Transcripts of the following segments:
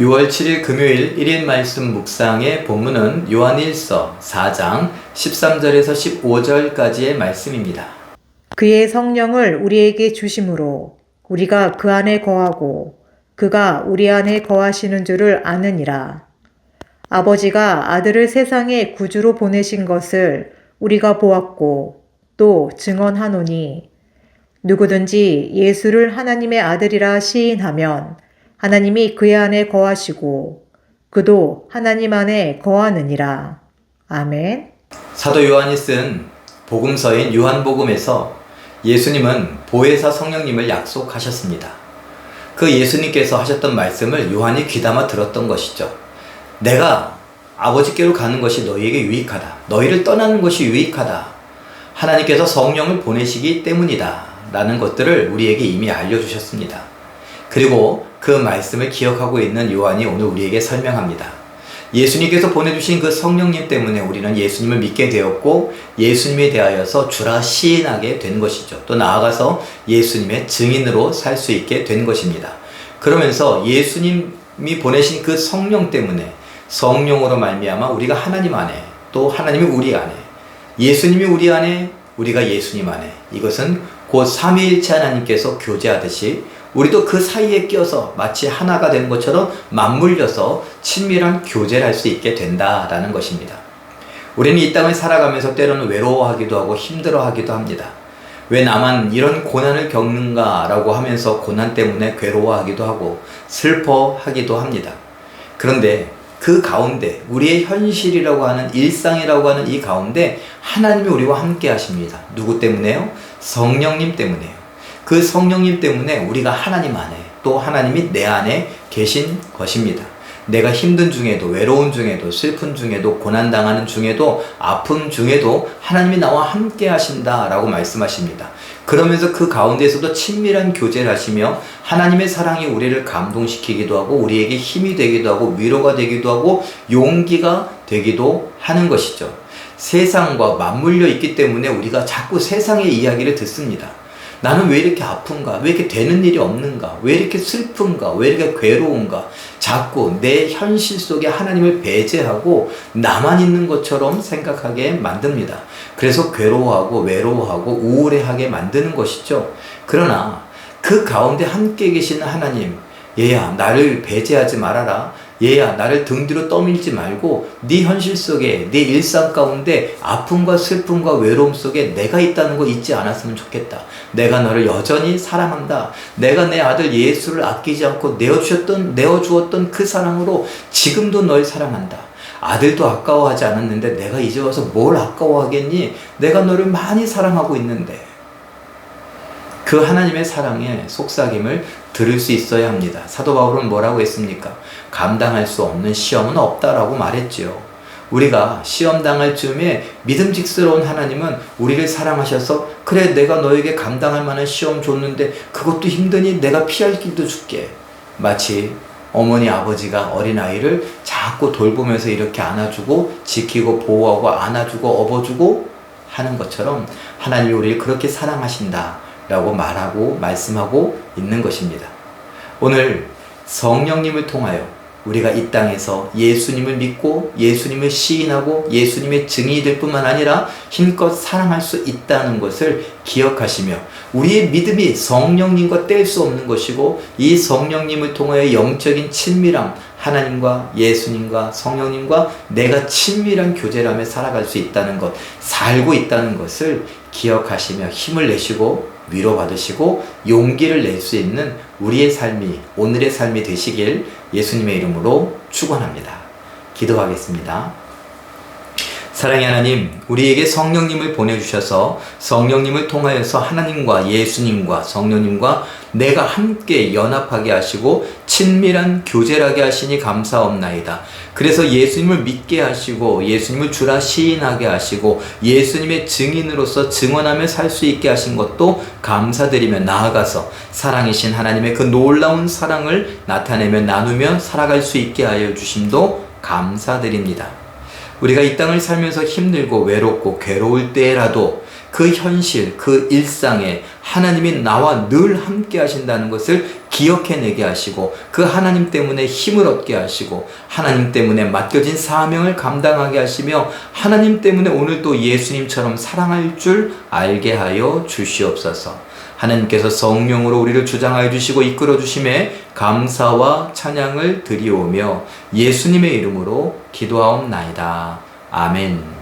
6월 7일 금요일 1일 말씀 묵상의 본문은 요한일서 4장 13절에서 15절까지의 말씀입니다. 그의 성령을 우리에게 주심으로 우리가 그 안에 거하고 그가 우리 안에 거하시는 줄을 아느니라. 아버지가 아들을 세상에 구주로 보내신 것을 우리가 보았고 또 증언하노니 누구든지 예수를 하나님의 아들이라 시인하면 하나님이 그의 안에 거하시고 그도 하나님 안에 거하느니라. 아멘. 사도 요한이 쓴 복음서인 요한복음에서 예수님은 보혜사 성령님을 약속하셨습니다. 그 예수님께서 하셨던 말씀을 요한이 귀담아 들었던 것이죠. 내가 아버지께로 가는 것이 너희에게 유익하다. 너희를 떠나는 것이 유익하다. 하나님께서 성령을 보내시기 때문이다. 라는 것들을 우리에게 이미 알려주셨습니다. 그리고 그 말씀을 기억하고 있는 요한이 오늘 우리에게 설명합니다. 예수님께서 보내주신 그 성령님 때문에 우리는 예수님을 믿게 되었고 예수님에 대하여서 주라 시인하게 된 것이죠. 또 나아가서 예수님의 증인으로 살 수 있게 된 것입니다. 그러면서 예수님이 보내신 그 성령 때문에 성령으로 말미암아 우리가 하나님 안에 또 하나님이 우리 안에 예수님이 우리 안에 우리가 예수님 안에 이것은 곧 삼위일체 하나님께서 교제하듯이 우리도 그 사이에 끼어서 마치 하나가 된 것처럼 맞물려서 친밀한 교제를 할 수 있게 된다라는 것입니다. 우리는 이 땅을 살아가면서 때로는 외로워하기도 하고 힘들어하기도 합니다. 왜 나만 이런 고난을 겪는가라고 하면서 고난 때문에 괴로워하기도 하고 슬퍼하기도 합니다. 그런데 그 가운데 우리의 현실이라고 하는 일상이라고 하는 이 가운데 하나님이 우리와 함께 하십니다. 누구 때문에요? 성령님 때문에요. 그 성령님 때문에 우리가 하나님 안에 또 하나님이 내 안에 계신 것입니다. 내가 힘든 중에도 외로운 중에도 슬픈 중에도 고난 당하는 중에도 아픔 중에도 하나님이 나와 함께 하신다라고 말씀하십니다. 그러면서 그 가운데서도 친밀한 교제를 하시며 하나님의 사랑이 우리를 감동시키기도 하고 우리에게 힘이 되기도 하고 위로가 되기도 하고 용기가 되기도 하는 것이죠. 세상과 맞물려 있기 때문에 우리가 자꾸 세상의 이야기를 듣습니다. 나는 왜 이렇게 아픈가? 왜 이렇게 되는 일이 없는가? 왜 이렇게 슬픈가? 왜 이렇게 괴로운가? 자꾸 내 현실 속에 하나님을 배제하고 나만 있는 것처럼 생각하게 만듭니다. 그래서 괴로워하고 외로워하고 우울해하게 만드는 것이죠. 그러나 그 가운데 함께 계시는 하나님, 얘야, 나를 배제하지 말아라. 얘야 나를 등 뒤로 떠밀지 말고 네 현실 속에 네 일상 가운데 아픔과 슬픔과 외로움 속에 내가 있다는 거 잊지 않았으면 좋겠다. 내가 너를 여전히 사랑한다. 내가 내 아들 예수를 아끼지 않고 내어 주셨던 내어 주었던 그 사랑으로 지금도 널 사랑한다. 아들도 아까워하지 않았는데 내가 이제 와서 뭘 아까워하겠니? 내가 너를 많이 사랑하고 있는데. 그 하나님의 사랑에 속삭임을 들을 수 있어야 합니다. 사도 바울은 뭐라고 했습니까? 감당할 수 없는 시험은 없다라고 말했지요. 우리가 시험 당할 즈음에 믿음직스러운 하나님은 우리를 사랑하셔서 그래 내가 너에게 감당할 만한 시험 줬는데 그것도 힘드니 내가 피할 길도 줄게. 마치 어머니 아버지가 어린아이를 자꾸 돌보면서 이렇게 안아주고 지키고 보호하고 안아주고 업어주고 하는 것처럼 하나님이 우리를 그렇게 사랑하신다 라고 말하고 말씀하고 있는 것입니다. 오늘 성령님을 통하여 우리가 이 땅에서 예수님을 믿고 예수님을 시인하고 예수님의 증인이 될 뿐만 아니라 힘껏 사랑할 수 있다는 것을 기억하시며 우리의 믿음이 성령님과 뗄 수 없는 것이고 이 성령님을 통하여 영적인 친밀함 하나님과 예수님과 성령님과 내가 친밀한 교제를 하며 살아갈 수 있다는 것 살고 있다는 것을 기억하시며 힘을 내시고 위로받으시고 용기를 낼 수 있는 우리의 삶이 오늘의 삶이 되시길 예수님의 이름으로 축원합니다. 기도하겠습니다. 사랑의 하나님, 우리에게 성령님을 보내주셔서 성령님을 통하여서 하나님과 예수님과 성령님과 내가 함께 연합하게 하시고 친밀한 교제를 하게 하시니 감사옵나이다. 그래서 예수님을 믿게 하시고 예수님을 주라 시인하게 하시고 예수님의 증인으로서 증언하며 살 수 있게 하신 것도 감사드리며 나아가서 사랑이신 하나님의 그 놀라운 사랑을 나타내며 나누며 살아갈 수 있게 하여 주심도 감사드립니다. 우리가 이 땅을 살면서 힘들고 외롭고 괴로울 때라도 그 현실, 그 일상에 하나님이 나와 늘 함께 하신다는 것을 기억해내게 하시고 그 하나님 때문에 힘을 얻게 하시고 하나님 때문에 맡겨진 사명을 감당하게 하시며 하나님 때문에 오늘 또 예수님처럼 사랑할 줄 알게 하여 주시옵소서. 하나님께서 성령으로 우리를 주장하여 주시고 이끌어 주심에 감사와 찬양을 드리오며 예수님의 이름으로 기도하옵나이다. 아멘.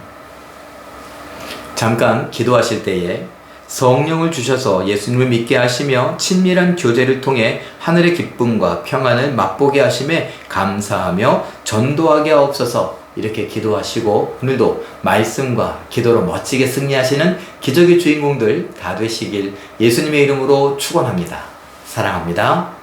잠깐 기도하실 때에 성령을 주셔서 예수님을 믿게 하시며 친밀한 교제를 통해 하늘의 기쁨과 평안을 맛보게 하심에 감사하며 전도하게 하옵소서 이렇게 기도하시고 오늘도 말씀과 기도로 멋지게 승리하시는 기적의 주인공들 다 되시길 예수님의 이름으로 축원합니다. 사랑합니다.